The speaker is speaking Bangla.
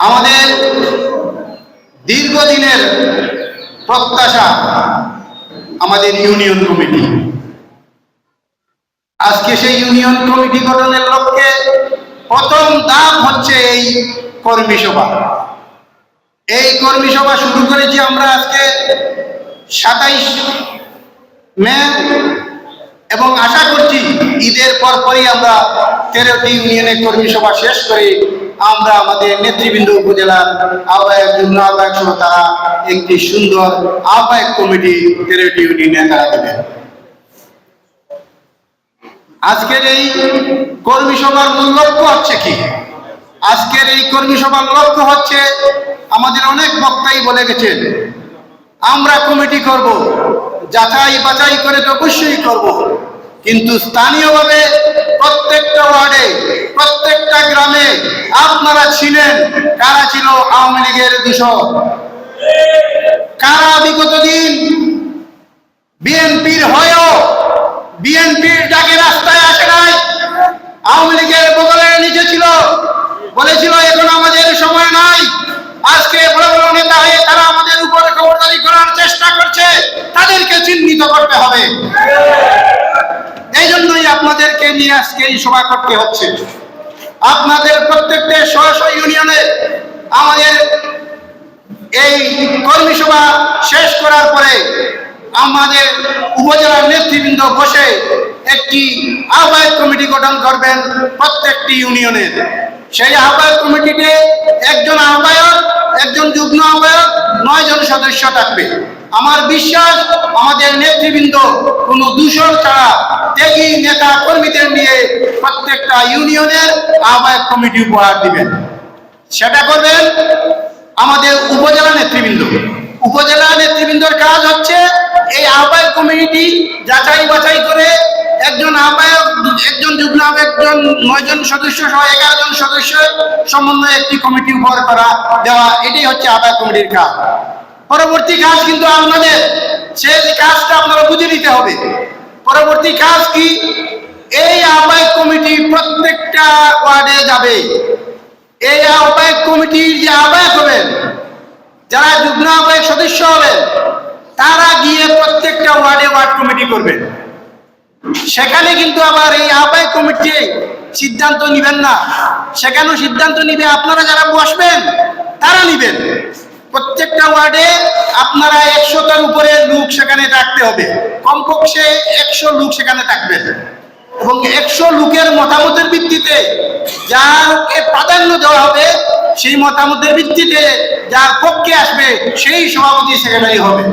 আমাদের দীর্ঘদিনের প্রত্যাশা আমাদের ইউনিয়ন কমিটি। আজকে সেই ইউনিয়ন কমিটি গঠনের লক্ষ্যে প্রথম ধাপ হচ্ছে এই কর্মী সভা। এই কর্মী সভা শুরু করেছি আমরা আজকে সাতাইশ মে এবং আশা করছি ঈদের পরপরই আমরা তেরোটি ইউনিয়নের কর্মী সভা শেষ করে আমরা আমাদের নেতৃবৃন্দ উপজেলার আহ্বায়ক যুগ্ম আহ্বায়ক সহ তারা একটি সুন্দর আহ্বায়ক কমিটি তেরোটি ইউনিয়নে তারা দেবেন। আজকের এই কর্মী সভার মূল লক্ষ্য হচ্ছে কি? আজকের এই কর্মী সভার লক্ষ্য হচ্ছে, আমাদের অনেক বক্তাই বলে গেছেন, আমরা কমিটি করব, যাচাই বাছাই করে তো অবশ্যই করব। কিন্তু স্থানীয়ভাবে প্রত্যেকটা ওয়ার্ডে, প্রত্যেকটা গ্রামে আপনারা ছিলেন? কারা ছিল আওয়ামী লীগের দূষক? কারা বিগত দিন বিএনপির হয়েও বিএনপির ডাকে রাস্তায় আসে নাই? আওয়ামী লীগের বগলে নিচে ছিল। বলেছিল, এখন আমাদের সময় নাই। আজকে বড় বড় নেতা হয়ে তারা আমাদের উপরে খবরদারি করার চেষ্টা করছে। তাদেরকে চিহ্নিত করতে হবে। এই জন্যই আপনাদেরকে নিয়ে আজকে এই সভা করতে হচ্ছে। আপনাদের প্রত্যেকটা স্ব ইউনিয়নে আমাদের এই কর্মী সভা শেষ করার পরে আমাদের উপজেলার নেতৃবৃন্দ বসে একটি আহ্বায়ক কমিটি গঠন করবেন প্রত্যেকটি ইউনিয়নের। সেই আহ্বায়ক কমিটিতে সদস্য থাকবে। আমার বিশ্বাস, আমাদের নেতৃবৃন্দ কোনো দূষণ ছাড়া ত্যাগী নেতা কর্মীদের নিয়ে প্রত্যেকটা ইউনিয়নের আহ্বায়ক কমিটি উপহার দিবেন। সেটা করবেন আমাদের উপজেলা নেতৃবৃন্দ। উপজেলা নেতৃবৃন্দর কাজ হচ্ছে এই আহ্বায়ক কমিটি যাচাই বাছাই করে একজন আহ্বায়ক, একজন যুগ্ম, একজন নয়জন সদস্য সহ এগারো জন সদস্য সমন্বয়ে একটি কমিটি উপহার করা দেওয়া, এটাই হচ্ছে আহ্বায়ক কমিটির কাজ। পরবর্তী কাজ কিন্তু আপনাদের, সেই কাজটা আপনারা বুঝে নিতে হবে। পরবর্তী কাজ কি? এই আহ্বায়ক কমিটি প্রত্যেকটা ওয়ার্ডে যাবে। এই আহ্বায়ক কমিটির যে আহ্বায়ক হবেন, যারা যুগ্ম আহ্বায়ক সদস্য হবেন, তারা গিয়ে প্রত্যেকটা ওয়ার্ডে ওয়ার্ড কমিটি করবেন। সেখানে কিন্তু আবার এই আহ্বায়ক কমিটি সিদ্ধান্ত নিবেন না। সেখানেও সিদ্ধান্ত নিবে আপনারা যারা বসবেন, তারা নিবেন। প্রত্যেকটা ওয়ার্ডে আপনারা একশোটার উপরে লোক সেখানে রাখতে হবে। কমপক্ষে একশো লোক সেখানে থাকবে এবং একশো লোকের মতামতের ভিত্তিতে যাকে প্রাধান্য দেওয়া হবে, সেই মতামতের ভিত্তিতে যার পক্ষে আসবে, সেই সভাপতি সেখানেই হবে।